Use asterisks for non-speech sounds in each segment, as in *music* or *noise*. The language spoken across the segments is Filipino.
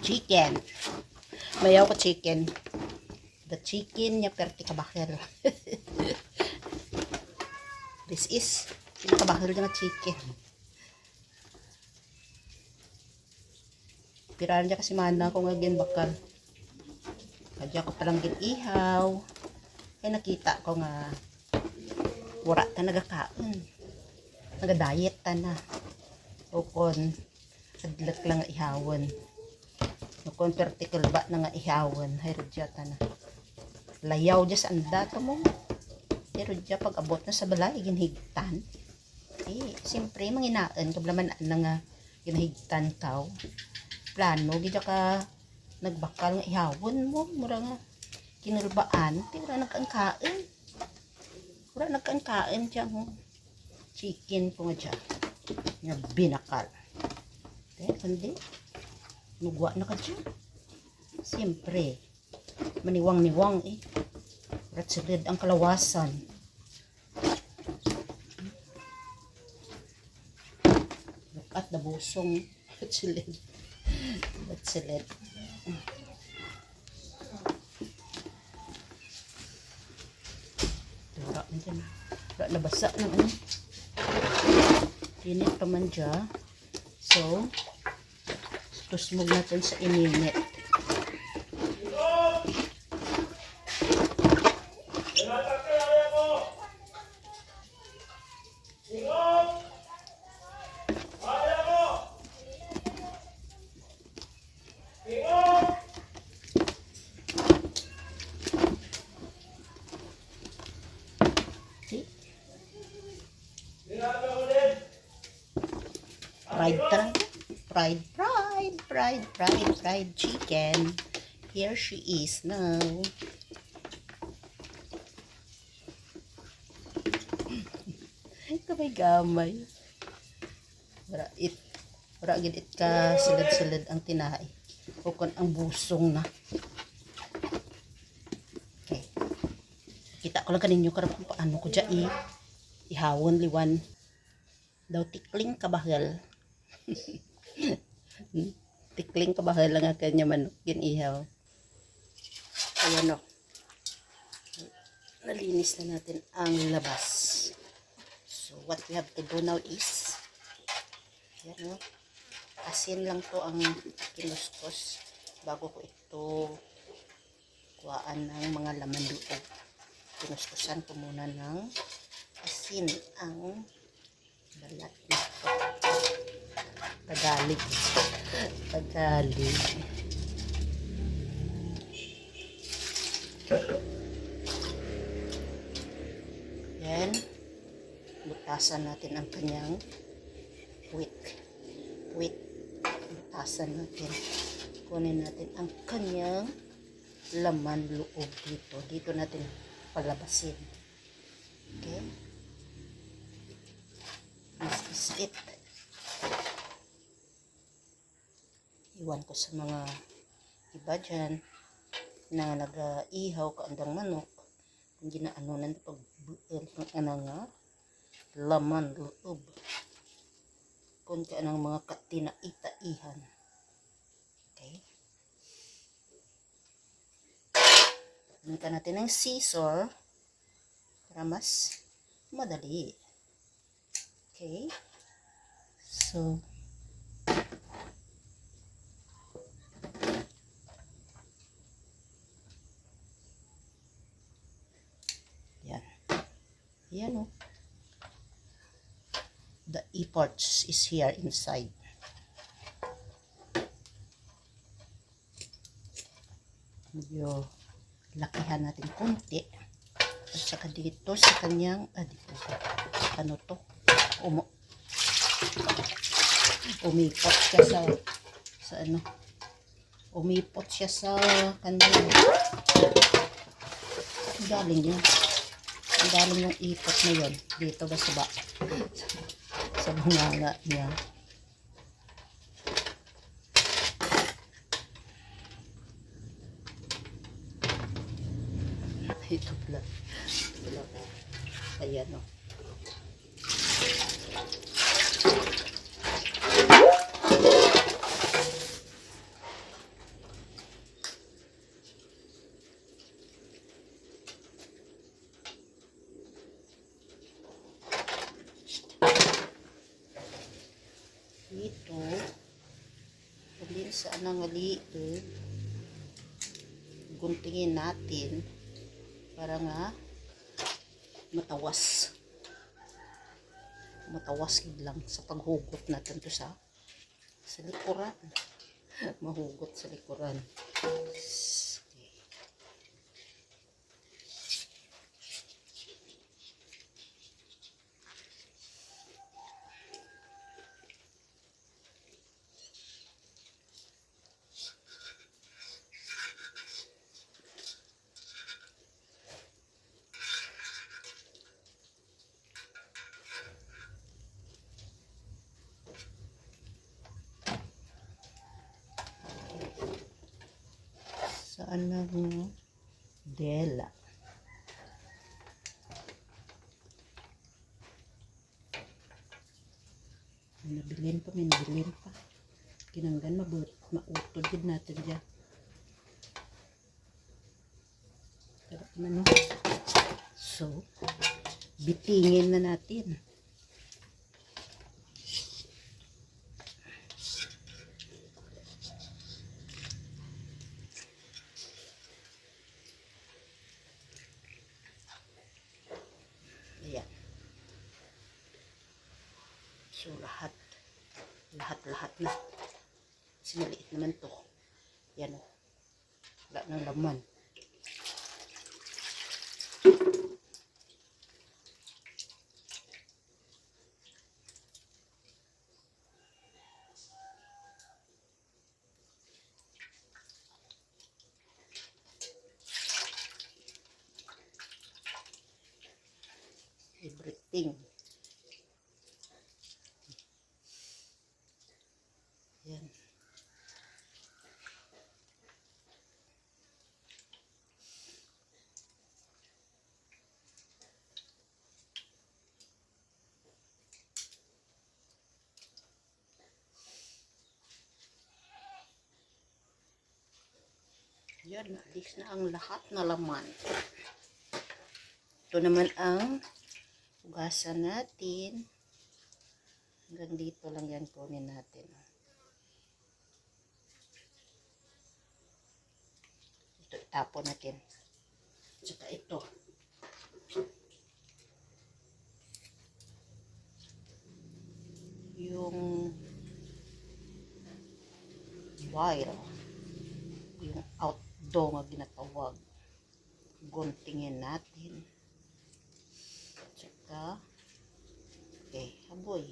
chicken. Mayaw ko chicken. The chicken niya perti kabakil. *laughs* This is kabakil nga chicken. Piran niya kasi mana ko nga gin bakal. Kadya ko palang ginihaw. Kaya nakita ko nga wala ta nagakaon. Naga-diet ta na. O kon, adlak lang ihawon. O kon, vertical ba na nga ihawon. Hayro dya ta na. Layaw sa anda to mo. Pero dya pag abot na sa balay, ginhigtan. Eh, siyempre, manginaan. Kablaman na nga ginhigtan tao. Plano, di dya ka nagbakal nga ihawon mo. Mura nga kinulbaan. Di wala nagkaangkain. Wala nagkaangkain dya mo. Chicken po nga dya. Nga binakal. Eh, kundi. Nugwa na ka dya. Siyempre, maniwang-niwang eh. Ratsilid ang kalawasan. Look at the busong. Ratsilid. Ratsilid. Wala na dyan. Wala na basa na ano. Init pa man dya. So, tusmog natin sa ininit. Fried talaga. Fried, fried, fried, fried, fried chicken. Here she is now. *laughs* Gamay-gamay. Wala it. Wala gid it ka silid-silid ang tinahay. Ukon ang busong na. Okay. Kita ko lang kaninyo karap kung paano ko dya i ihawon liwan. Daw tikling kabahal. *laughs* Hmm? Tikling kabahal lang ang kanya manok ginihaw. Ayan o. Nalinis na natin ang labas. So, what we have to do now is, yan o, asin lang to ang kinuskos bago ko ito kuhaan ng mga laman loob. Kinuskusan ko muna ng asin ang balat nito. Tagalog. Tagalog. Yan. Butasan natin ang kanyang wheat. Wheat. Butasan natin. Kunin natin ang kanyang laman loob dito. Dito natin palabasin. Okay? This is it. Iwan ko sa mga iba dyan na nag-ihaw kaandang manok. Kung ginaano na pag ano nga laman loob. Kung ka ng mga katinaitaihan. Okay? Gamitan natin ng scissor para mas madali. Okay? So Yan. Yan o. The e-parts is here inside. Medyo lakihan natin konti. At saka dito sa kanyang, ah, dito. Ano to? Umo. Umipot siya sa, sa ano. Umipot siya sa kanyang. Ang galing niya. Ang galing yung ipot na yun. Dito ba sa ba? sa bunganga niya. Ito pala. Ayan o. saan ang aliit. Guntingin natin para nga matawas. Matawas lang sa paghugot natin to sa sa likuran. *laughs* Mahugot sa likuran. Na mo? Dela. May nabilin pa, may nabilin pa. Kinanggan mabut, mautod din natin dyan. Pero ano? So, bitingin na natin. Ayan. So, lahat. Lahat-lahat na. Kasi maliit naman to. Yan o. Wala nang laman. Everything. Yan. Yan, naalis na ang lahat na laman. Ito naman ang hugasan natin. Hanggang dito lang yan kunin natin. Ito itapon natin. Tsaka ito. Yung wire. Yung outdoor nga ginatawag. Guntingin natin. Tsaka Okay, haboy.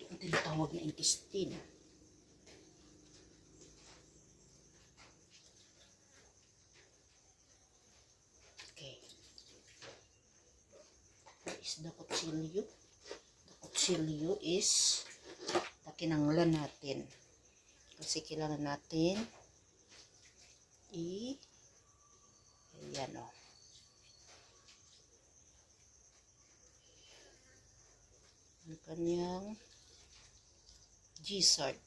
Ito tinatawag na intestine. Okay. What is the kutsilyo? Kutsilyo is na kinanglan natin. Kasi kailangan natin i Ayan o. Ang kanyang G-sard.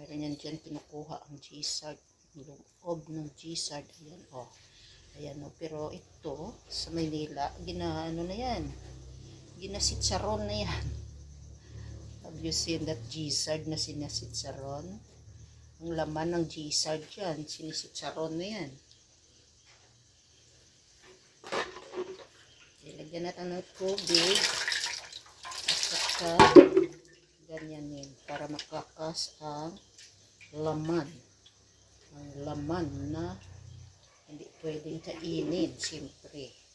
Meron yan dyan pinukuha ang G-sard. Yung loob ng G-sard. Ayan o. Ayan o. Pero ito, sa Maynila, gina, ano na yan? Ginasitsaron na yan. Have you seen that G-sard na sinasitsaron? Ang laman ng G-sard yan, sinisitsaron na yan. Ilagyan natin ng tubig at saka ganyan yun para makakas ang laman. Ang laman na hindi pwedeng kainin, siyempre.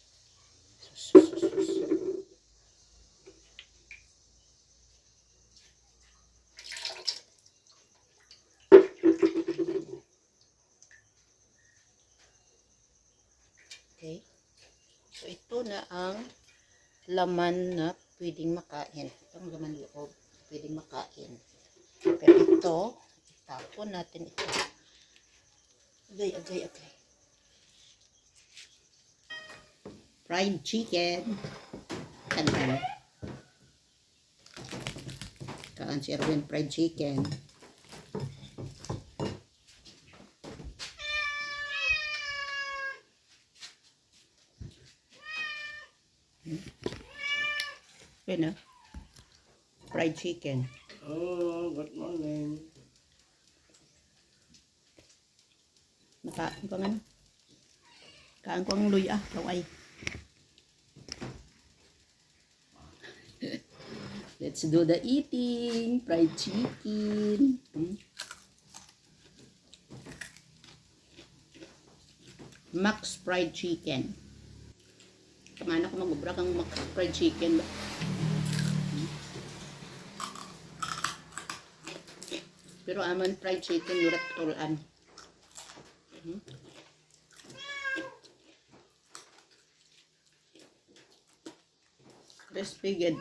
Na ang laman na pwedeng makain. Ito ang laman loob. Pwedeng makain. Pero ito, itapon natin ito. Agay, agay, agay. Fried chicken. Kantan. Kaan si Erwin fried chicken. Kaya Fried chicken. Oh, good morning. Nakain ko nga. Kain ko ang luya. Kaway. *laughs* Let's do the eating. Fried chicken. Hmm. Max fried chicken. Kamana ko magubra kang Max fried chicken. ba? Pero aman fried chicken yurat tulan. Crispy good.